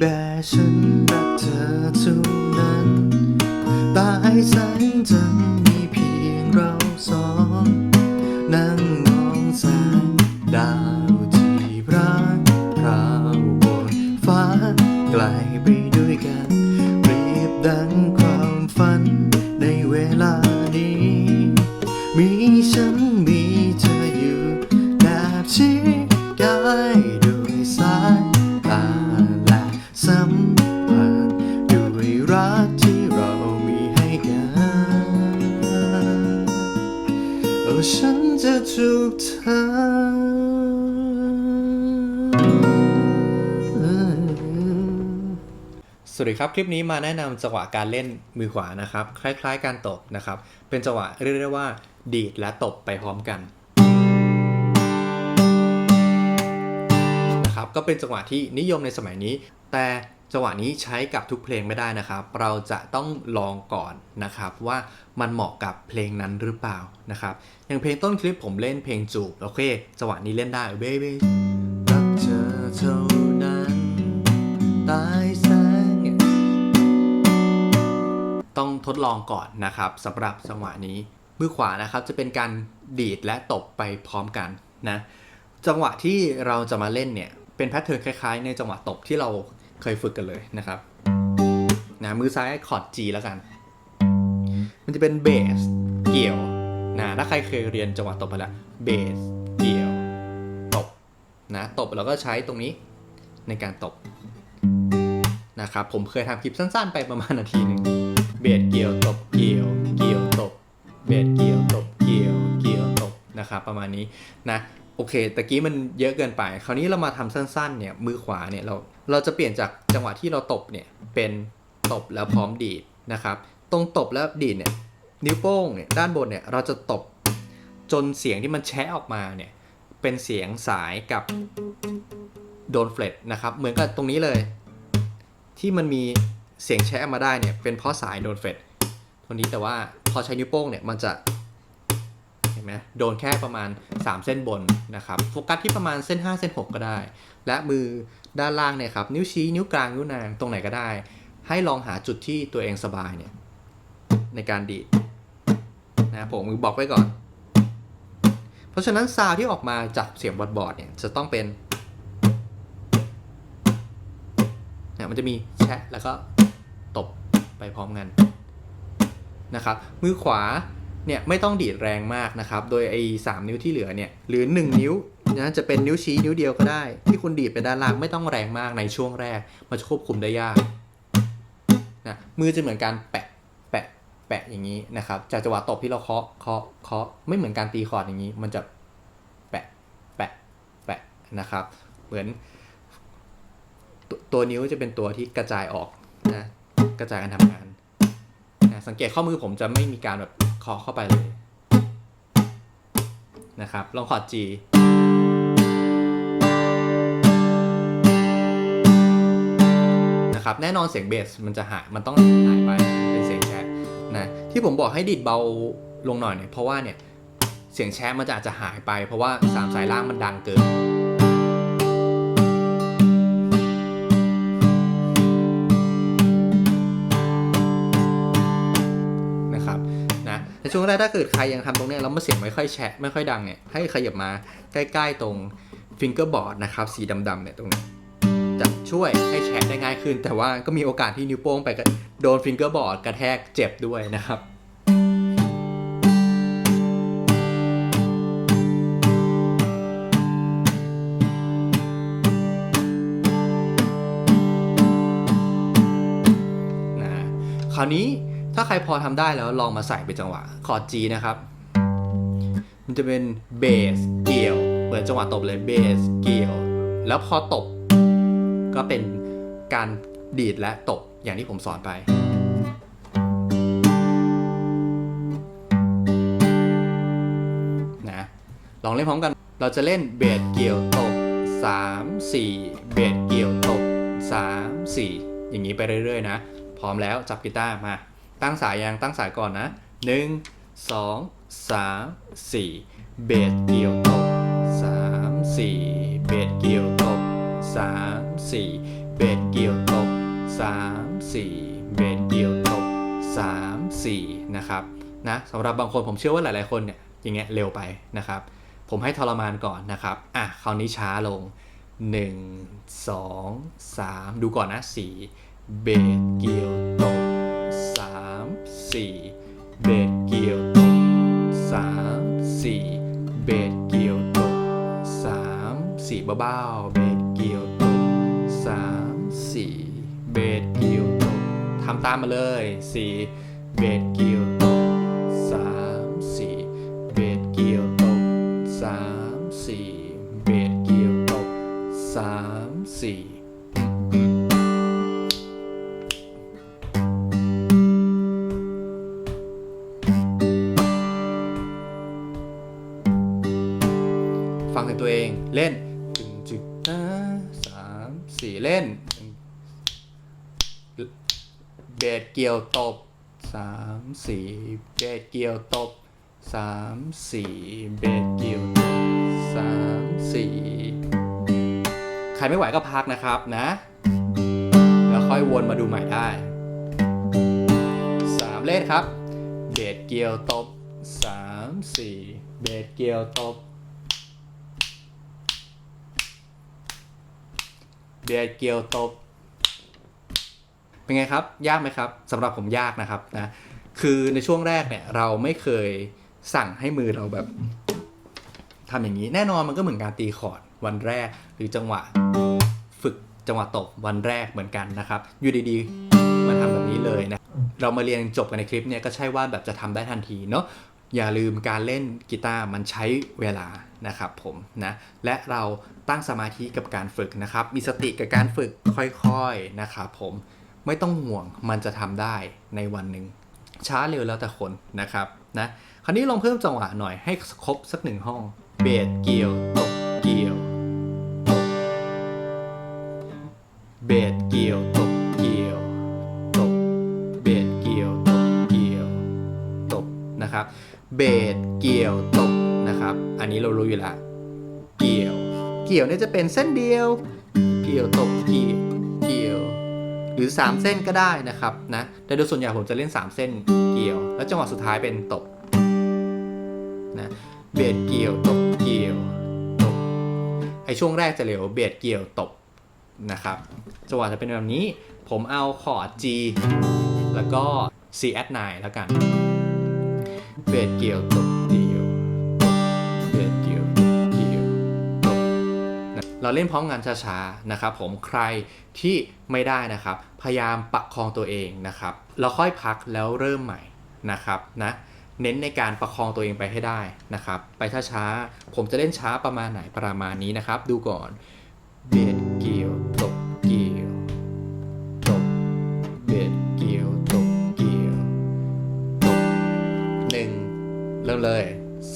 แบฉันรักเธอเท่านั้น ตายแสงจันมีเพียงเราสอง นั่งมองแสงดาวที่พรางพราวบนฟ้าไกลไปด้วยกันเปรียบดัง โอ้ฉันจะจูบเธอสวัสดีครับ คลิปนี้มาแนะนำจังหวะการเล่นมือขวานะครับ คล้าย ๆ การตบนะครับ เป็นจังหวะเรียกได้ว่า ดีดและตบไปพร้อมกันนะครับก็เป็นจังหวะที่นิยมในสมัยนี้ แต่ จังหวะนี้ใช้กับทุกเพลงไม่ได้นะครับ เราจะต้องลองก่อนนะครับว่ามันเหมาะกับเพลงนั้นหรือเปล่านะครับ อย่างเพลงต้นคลิปผมเล่นเพลงจูบ โอเค จังหวะนี้เล่นได้ baby รักเธอเท่านั้นตายแสงต้องทดลองก่อนนะครับสำหรับจังหวะนี้ มือขวานะครับจะเป็นการดีดและตบไปพร้อมกันนะ จังหวะที่เราจะมาเล่นเนี่ยเป็นแพทเทิร์นคล้ายๆ ในจังหวะตบที่เรา เคยฝึกกันเลยนะครับนะมือซ้ายคอร์ด G แล้วกัน มันจะเป็นเบสเกี่ยวนะถ้าใครเคยเรียนจังหวะตบไปแล้วเบสเกี่ยวตบนะตบแล้วก็ใช้ตรงนี้ในการตบนะครับผมเคยทำคลิปสั้นๆ ไปประมาณนาทีหนึ่งเบสเกี่ยวตบเกี่ยวเกี่ยวตบเบสเกี่ยวตบเกี่ยวเกี่ยวตบนะครับประมาณนี้นะโอเคตะกี้มันเยอะเกินไป คราวนี้เรามาทำสั้นๆเนี่ยมือขวาเนี่ยเรา เราจะเปลี่ยนจากจังหวะที่เราตบเนี่ยเป็นตบแล้วพร้อมดีดนะครับ ตรงตบแล้วดีดเนี่ยนิ้วโป้งเนี่ยด้านบนเนี่ยเราจะตบจนเสียงที่มันแชะออกมาเนี่ยเป็นเสียงสายกับโดนเฟลตนะครับ เหมือนกับตรงนี้เลย ที่มันมีเสียงแชะมาได้เนี่ยเป็นเพราะสายโดนเฟดตรงนี้แต่ว่าพอใช้นิ้วโป้งเนี่ยมันจะ ไหมโดนแค่ประมาณ 3 เส้นบนนะครับโฟกัสที่ประมาณเส้น 5 เส้น 6 ก็ได้ และมือด้านล่างเนี่ยครับนิ้วชี้นิ้วกลางนิ้วนางตรงไหนก็ได้ ให้ลองหาจุดที่ตัวเองสบายเนี่ยในการดีดนะผมมือบอกไว้ก่อน เพราะฉะนั้นซาวที่ออกมาจากเสียงบอดบอดเนี่ยจะต้องเป็นเนี่ยมันจะมีแชะแล้วก็ตบไปพร้อมกันนะครับมือขวา เนี่ยไม่ต้องดีดแรงมากนะครับ โดยไอ้สามนิ้วที่เหลือเนี่ยหรือ 1 นิ้วนะจะเป็นนิ้วชี้นิ้วเดียวก็ได้ ที่คุณดีดไปด้านล่างไม่ต้องแรงมากในช่วงแรกมันจะควบคุมได้ยากนะมือจะเหมือนการแปะแปะแปะอย่างนี้นะครับจากจังหวะตบที่เราเคาะเคาะเคาะไม่เหมือนการตีคอร์ดอย่างนี้ มันจะแปะแปะแปะนะครับ เหมือนตัวตัวนิ้วจะเป็นตัวที่กระจายออกนะกระจายการทำงานนะสังเกตข้อมือผมจะไม่มีการแบบ เคาะเข้าไปเลยนะครับ ลองคอร์ด G นะครับ แน่นอนเสียงเบสมันจะหาย มันต้องหายไปเป็นเสียงแชะนะ ที่ผมบอกให้ดีดเบาลงหน่อยเนี่ย เพราะว่าเนี่ย เสียงแชะมันจะอาจจะหายไป เพราะว่าสามสายล่างมันดังเกิน นะในช่วถ้าเกิดใครยังทำตรงเนี้ยแล้วมันเสียงไม่ค่อยแฉะไม่ค่อยดังเนี่ยให้ขยับมาใกล้ๆตรงฟิงเกอร์บอร์ดนะครับสีดำๆเนี่ยตรงนี้จะช่วยให้แฉะได้ง่ายขึ้น แต่ว่าก็มีโอกาสที่นิ้วโป้งไปโดนฟิงเกอร์บอร์ดกระแทกเจ็บด้วยนะครับนะคราวนี้ ถ้าใครพอทำได้แล้วลองมาใส่เป็นจังหวะคอร์ด G นะครับ มันจะเป็นเบสเกี่ยวเปิดจังหวะตบเลยเบสเกี่ยว แล้วพอตบ ก็เป็นการดีดและตบอย่างที่ผมสอนไปนะลองเล่นพร้อมกัน เราจะเล่นเบสเกี่ยวตบ 3 4 เบสเกี่ยวตบ 3 4 อย่างนี้ไปเรื่อยๆนะ พร้อมแล้วจับกีตาร์มา ตั้งสายยังตั้งสายก่อนนะ 1 2 3 4 เบสเกี่ยวตบ3 4 เบสเกี่ยวตบ3 4 เบสเกี่ยวตบ3 4 เบสเกี่ยวตบ3 4 นะครับนะสำหรับบางคนผมเชื่อว่าหลาย ๆ คนเนี่ยอย่างเงี้ยเร็วไปนะครับ ผมให้ทรมานก่อนนะครับอะคราวนี้ช้าลง 1 2 3 ดูก่อนนะ 4 เบสเกี่ยวตบ 3 4เบสเกี่ยวตบ3 4เบสเกี่ยวตบ3 4เบาๆเบสเกี่ยวตบ3 4เบสเกี่ยวตบทำตามมาเลย4เบสเกี่ยวตบ3 4เบสเกี่ยวตบ3 4เบสเกี่ยวตบ3 4 ฟังในตัวเอง เล่นจึงจึงสามสี่เล่นเบสเกี่ยวตบสามสี่เบสเกี่ยวตบสามสี่เบสเกี่ยวตบสามสี่ใครไม่ไหวก็พักนะครับนะ แล้วค่อยวนมาดูใหม่ได้สามเล่นครับ เบสเกี่ยวตบสามสี่เบสเกี่ยวตบ เบียเกียวตบ เป็นไงครับ ยากไหมครับสำหรับผมยากนะครับนะ คือในช่วงแรกเนี่ย เราไม่เคยสั่งให้มือเราแบบทำอย่างนี้ แน่นอนมันก็เหมือนการตีคอร์ดวันแรก หรือจังหวะฝึกจังหวะตบวันแรกเหมือนกันนะครับอยู่ดีๆมาทำแบบนี้เลยนะเรามาเรียนจบกันในคลิปเนี่ยก็ใช่ว่าแบบจะทำได้ทันทีเนาะอย่าลืมการเล่นกีตาร์มันใช้เวลา นะครับผมนะและเราตั้งสมาธิกับการฝึกนะครับ มีสติกับการฝึกค่อยๆนะครับผมไม่ต้องห่วงมันจะทำได้ในวันหนึ่งช้าเร็วแล้วแต่คนนะครับนะคราวนี้ลองเพิ่มจังหวะหน่อยให้ครบสักหนึ่งห้องเบสเกียวตบเกียวตบเบสเกียวตบเกียวตบเบสเกียวตบเกียวตบนะครับเบสเกียวต นะครับ อันนี้เรารู้อยู่แล้ว เกี่ยว เกี่ยวเนี่ยจะเป็นเส้นเดียว เกี่ยวตบเกี่ยวเกี่ยว หรือ 3 เส้นก็ได้นะครับนะแต่โดยส่วนใหญ่ผมจะเล่น 3 เส้นเกี่ยว แล้วจังหวะสุดท้ายเป็นตบนะเบสเกี่ยวตบเกี่ยวตบไอช่วงแรกจะเร็วเบสเกี่ยวตบนะครับ จังหวะจะเป็นแบบนี้ ผมเอาคอร์ด G แล้วก็ C at 9แล้วกัน เบสเกี่ยวตบเกี่ยว เราเล่นพร้อมกันช้าๆนะครับผมใครที่ไม่ได้นะครับ พยายามประคองตัวเองนะครับเราค่อยพักแล้วเริ่มใหม่นะครับนะเน้นในการประคองตัวเองไปให้ได้นะครับ ไปช้าๆผมจะเล่นช้าประมาณไหนประมาณนี้นะครับ ดูก่อนเบสเกี่ยวตบเกี่ยวตบเบสเกี่ยวตบเกี่ยวหนึ่งเริ่มเลย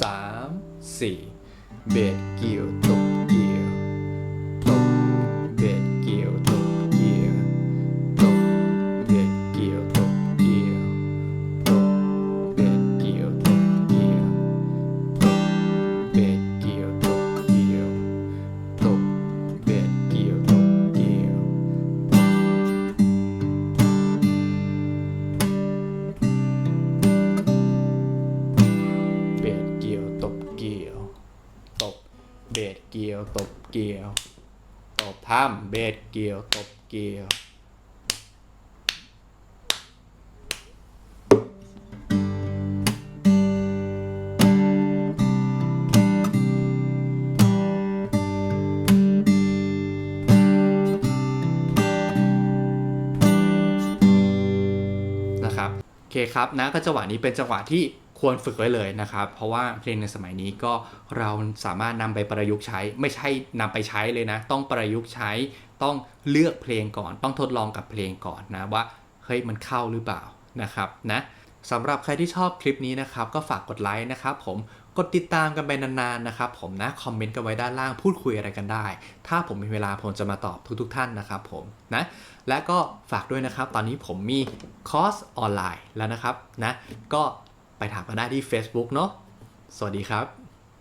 สามสี่เบสเกี่ยวตบ ตบท่ำเบสเกี่ยว ตบเกี่ยวนะครับโอเคครับนะก็จังหวะนี้เป็นจังหวะที่ ควรฝึกไว้เลยนะครับ เพราะว่าเพลงในสมัยนี้ก็เราสามารถนำไปประยุกต์ใช้ ไม่ใช่นำไปใช้เลยนะ ต้องประยุกต์ใช้ต้องเลือกเพลงก่อน ต้องทดลองกับเพลงก่อนนะว่าเฮ้ยมันเข้าหรือเปล่านะครับนะสำหรับใครที่ชอบคลิปนี้นะครับ ก็ฝากกดไลค์นะครับผมกดติดตามกันไปนานๆนะครับผมนะคอมเมนต์กันไว้ด้านล่างพูดคุยอะไรกันได้ ถ้าผมมีเวลาผมจะมาตอบทุกๆท่านนะครับผมนะและก็ฝากด้วยนะครับ ตอนนี้ผมมีคอร์สออนไลน์แล้วนะครับนะก็ ไปถามกันได้ที่ Facebook เนาะสวัสดีครับ